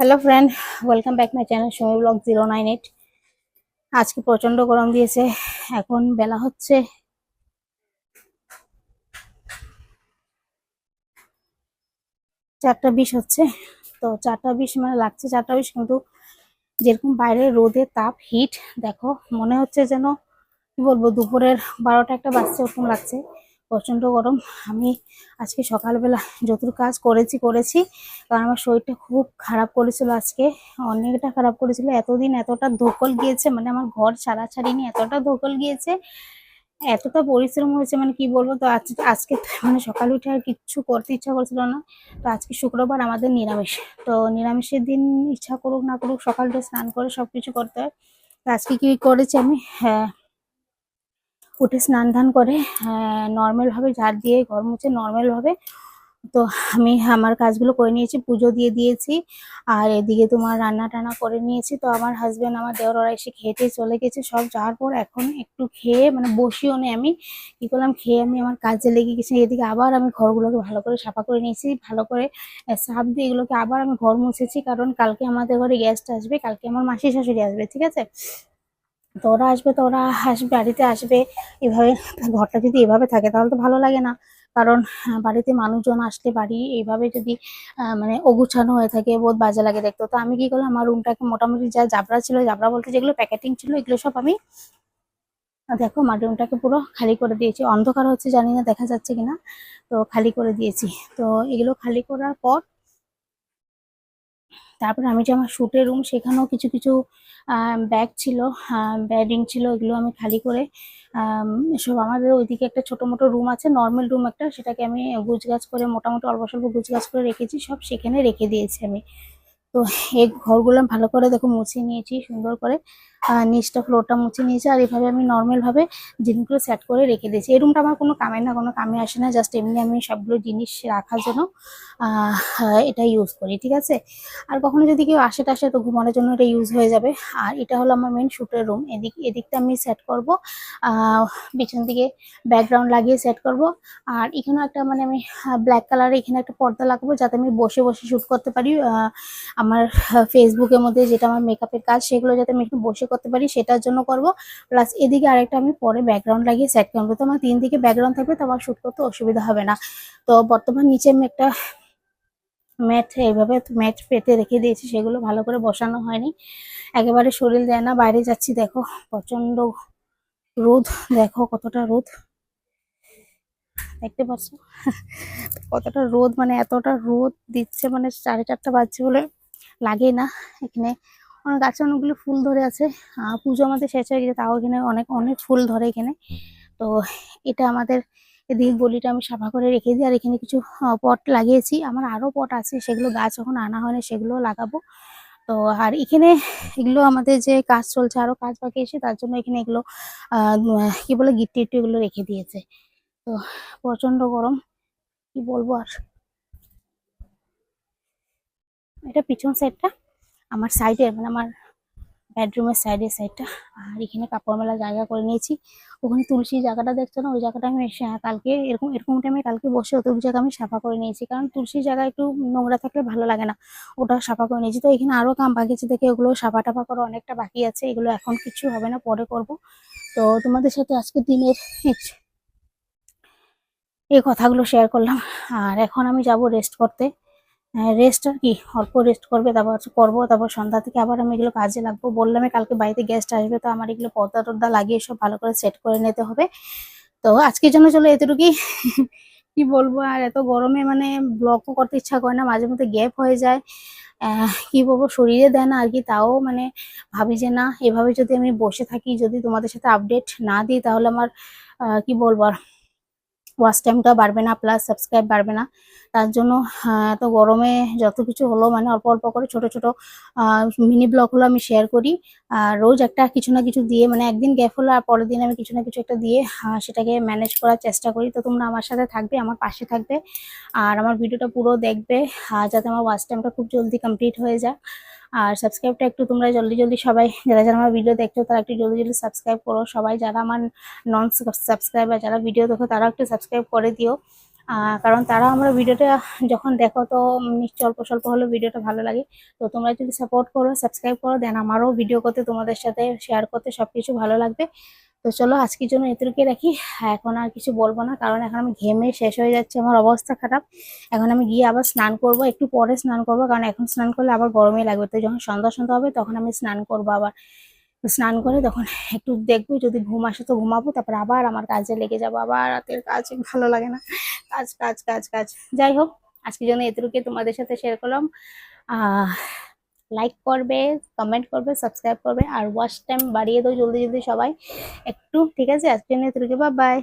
Hello friend welcome back my channel সময় blog zero nine eight আজকে প্রচণ্ড গরম দিয়েছে। এখন বেলা হচ্ছে। চারটা বিশ হচ্ছে। তো চারটা বিশ মানে লাগছে চারটা বিশ, কিন্তু যেরকম বাইরে রোদের তাপ হিট দেখো, মনে হচ্ছে যেন, কি বলব, দুপুরের বারোটা একটা বাজছে, ওরকম লাগছে। প্রচণ্ড গরম। আমি আজকে সকালবেলা যতটুকু কাজ করেছি করেছি। কারণ আমার শরীরটা খুব খারাপ করেছিল আজকে। অনেকটা খারাপ করেছিল। এতদিন এতটা ধকল গিয়েছে মানে আমার ঘর ছাড়া ছাড়িনি এতটা ধকল গিয়েছে, এতটা পরিশ্রম হয়েছে মানে কি বলব? তো আজ, আজকে মানে সকালে উঠে আর কিচ্ছু করতে ইচ্ছা করছিল না। তো আজকে শুক্রবার আমাদের নিরামিষ। তো নিরামিষের দিন ইচ্ছা করুক, না করুক সকালটা স্নান করে সবকিছু করতে হয়। তো আজকে কি করেছি আমি? হ্যাঁ উঠে স্নান ধান করে নর্মাল ভাবে ঝাড় দিয়ে ঘর মুছে নর্মাল ভাবে। তো আমি আমার কাজগুলো করে নিয়েছি, পুজো দিয়ে দিয়েছি। আর এদিকে তোমার রান্না টানা করে নিয়েছি। তো আমার হাজব্যান্ড আমার দেওয়ার ওরা এসে খেতে চলে গেছে। সব যাওয়ার পর এখন একটু খেয়ে মানে বসিও নেই আমি। কি করলাম, খেয়ে আমি আমার কাজে লেগে গেছি। এদিকে আবার আমি ঘরগুলোকে ভালো করে সাফা করে নিয়েছি, ভালো করে সার্ফ দিয়ে এগুলোকে আবার আমি ঘর মুছেছি। কারণ কালকে আমাদের ঘরে গেস্ট আসবে, কালকে আমার মাসি শাশুড়ি আসবে, ঠিক আছে? তো ওরা আসবে তো ওরা আসবে, বাড়িতে আসবে। এভাবে ঘরটা যদি এভাবে থাকে তাহলে তো ভালো লাগে না। কারণ বাড়িতে মানুষজন আসলে বাড়ি এইভাবে যদি মানে অগুছানো হয়ে থাকে, বহুত বাজে লাগে দেখতে। তো আমি কি করলাম, আমার রুমটাকে মোটামুটি যা জাবরা ছিল, জাবরা বলতে যেগুলো প্যাকেটিং ছিল, এগুলো সব আমি দেখো আমার রুমটাকে পুরো খালি করে দিয়েছি। অন্ধকার হচ্ছে জানি না, দেখা যাচ্ছে কিনা। তো খালি করে দিয়েছি। তো এগুলো খালি করার পর তারপরে আমি যে আমার শুটের রুম সেখানেও কিছু কিছু ব্যাগ ছিল ব্যাডিং ছিল, এগুলো আমি খালি করে সব আমাদের ওইদিকে একটা ছোট মোটো রুম আছে নর্মাল রুম একটা, সেটাকে আমি গুছগাছ করে, মোটামুটি অল্প স্বল্প গুছগাছ করে রেখেছি, সব সেখানে রেখে দিয়েছি আমি। তো এই ঘরগুলো ভালো করে দেখো মুছিয়ে নিয়েছি, সুন্দর করে। নিচটা ফ্লোরটা মুছে নিয়েছি আর এভাবে আমি নর্মাল ভাবে জিনিসগুলো সেট করে রেখে দিয়েছি। এই রুমটা আমার কোনো কামে না, কোনো কামে আসে না জাস্ট এমনি আমি সবগুলো জিনিস রাখার জন্য এটা ইউজ করি, ঠিক আছে? আর কখনো যদি কেউ আসে টাসে তো ঘুমানোর জন্য এটা ইউজ হয়ে যাবে। আর এটা হলো আমার মেন শুটের রুম এদিক, এদিকটা আমি সেট করব পিছন দিকে ব্যাকগ্রাউন্ড লাগিয়ে সেট করব। আর এখানেও একটা মানে আমি ব্ল্যাক কালারের এখানে একটা পর্দা লাগাবো যাতে আমি বসে বসে শুট করতে পারি। আমার ফেসবুকের মধ্যে যেটা আমার মেকআপের কাজ, সেগুলো যাতে আমি একটু বসে করতে পারি, সেটার জন্য করব। প্লাস এদিকে আরেকটা আমি পরে ব্যাকগ্রাউন্ড লাগিয়ে সেট করব। তো আমার তিন দিকে ব্যাকগ্রাউন্ড থাকবে, তো আমার শুট করতে অসুবিধা হবে না। তো বর্তমান নিচে আমি একটা ম্যাট এইভাবে ম্যাট পেতে রেখে দিয়েছি, সেগুলো ভালো করে বসানো হয়নি। একেবারে শরীর দেয় না, বাইরে যাচ্ছি, দেখো প্রচণ্ড রোদ, দেখো কতটা রোদ। দেখতে পাচ্ছ? কতটা রোদ মানে এতটা রোদ দিচ্ছে মানে সাড়ে চারটা বাজছে বলে লাগে না এখানে। অনেক গাছে অনেকগুলো ফুল ধরে আছে। পুজো আমাদের শেষ হয়ে গেছে, তাও এখানে অনেক অনেক ফুল ধরে এখানে। তো এটা আমাদের এদিকে গলিটা আমি সাফা করে রেখে দিই, আর এখানে কিছু পট লাগিয়েছি। আমার আরও পট আছে, সেগুলো গাছ এখন আনা হয় না সেগুলো লাগাবো। তো, আর এখানে এগুলো আমাদের যে কাজ চলছে, আরও কাজ বাকি এসে তার জন্য এখানে এগুলো কি বলে, গিট্টি টিট্টি এগুলো রেখে দিয়েছে। তো প্রচণ্ড গরম, কি বলব আর? এটা পিছন সাইডটা আমার সাইডে মানে আমার বেডরুমের সাইডের সাইডটা আর এখানে কাপড় মেলা জায়গা করে নিয়েছি। ওখানে তুলসী জায়গাটা দেখছ না? ওই জায়গাটা আমি কালকে এরকম এরকম টাইমে কালকে বসে তুলসী জায়গা আমি সাফা করে নিয়েছি। কারণ তুলসী জায়গা একটু নোংরা থাকলে ভালো লাগে না। ওটা সাফা করে নিয়েছি। তো এখানে আরও কাম বাকি আছে দেখে ওগুলো সাফা টাফা করা অনেকটা বাকি আছে। এগুলো এখন কিছু হবে না, পরে করব। তো তোমাদের সাথে আজকে দিনের এই কথাগুলো শেয়ার করলাম। আর এখন আমি যাব রেস্ট করতে। রেস্ট আর কি। অল্প রেস্ট করবে, তারপর করব, তারপর সন্ধ্যা থেকে আবার আমি এগুলো কাজে লাগবো। বললাম কালকে বাড়িতে গেস্ট আসবে, তো আমার এগুলো পর্দা টর্দা লাগিয়ে সব ভালো করে সেট করে নিতে হবে। তো আজকের জন্য চলো এতটুকুই। কি বলব, আর এত গরমে মানে ব্লগও করতে ইচ্ছা করে না, মাঝে মধ্যে গ্যাপ হয়ে যায়। কি বলব, শরীরে দেয় না আর কি, তাও মানে ভাবি যে না, এভাবে যদি আমি বসে থাকি, যদি তোমাদের সাথে আপডেট না দিই, তাহলে আমার কি বলব আর ওয়াচ টাইমটা বাড়বে না প্লাস সাবস্ক্রাইব বাড়বে না। তার জন্য এত গরমে যত কিছু হলো মানে অল্প অল্প করে ছোট ছোট মিনি ব্লগ হলো আমি শেয়ার করি। আর রোজ একটা কিছু না কিছু দিয়ে মানে একদিন গ্যাপ হলো আর পরের দিন আমি কিছু না কিছু একটা দিয়ে সেটাকে ম্যানেজ করার চেষ্টা করি। তো তোমরা আমার সাথে থাকবে, আমার পাশে থাকবে। আর আমার ভিডিওটা পুরো দেখবে যাতে আমার ওয়াচ টাইমটা খুব জলদি কমপ্লিট হয়ে যায়। আর সাবস্ক্রাইবটা একটু তোমরা জলদি জলদি সবাই, যারা যারা আমার ভিডিও দেখছ, তারা একটু জলদি জলদি সাবস্ক্রাইব করো। সবাই যারা আমার নন সাবস্ক্রাইবার যারা ভিডিও দেখো তারা একটু সাবস্ক্রাইব করে দিও। কারণ তারা আমরা ভিডিওটা যখন দেখো, তো নিশ্চয় অল্প স্বল্প হলেও ভিডিওটা ভালো লাগে। তো তোমরা যদি সাপোর্ট করো সাবস্ক্রাইব করো দেন আমারও ভিডিও করতে, তোমাদের সাথে শেয়ার করতে সব কিছু ভালো লাগবে। তো চলো আজকের জন্য এতটুকুই রাখি। এখন আর কিছু বলব না, কারণ এখন আমি ঘেমে শেষ হয়ে যাচ্ছে, আমার অবস্থা খারাপ। এখন আমি গিয়ে আবার স্নান করব, একটু পরে স্নান করব, কারণ এখন স্নান করলে আবার গরমই লাগবে। তো যখন সন্ধ্যা সন্ধ্যা হবে, তখন আমি স্নান করব আবার। স্নান করে তখন একটু দেখব, যদি ঘুম আসে তো ঘুমাবো, তারপর আবার আমার কাজে লেগে যাব, আবার রাতের কাজ, ভালো লাগে না। কাজ কাজ কাজ কাজ। যাই হোক, আজকের জন্য এতটুকুই তোমাদের সাথে শেয়ার করলাম। আহ লাইক করবে কমেন্ট করবে সাবস্ক্রাইব করবে, আর ওয়াচ টাইম বাড়িয়ে দাও জলদি জলদি সবাই। একটু, ঠিক আছে? আজকে নিয়ে তুলকে বা বাই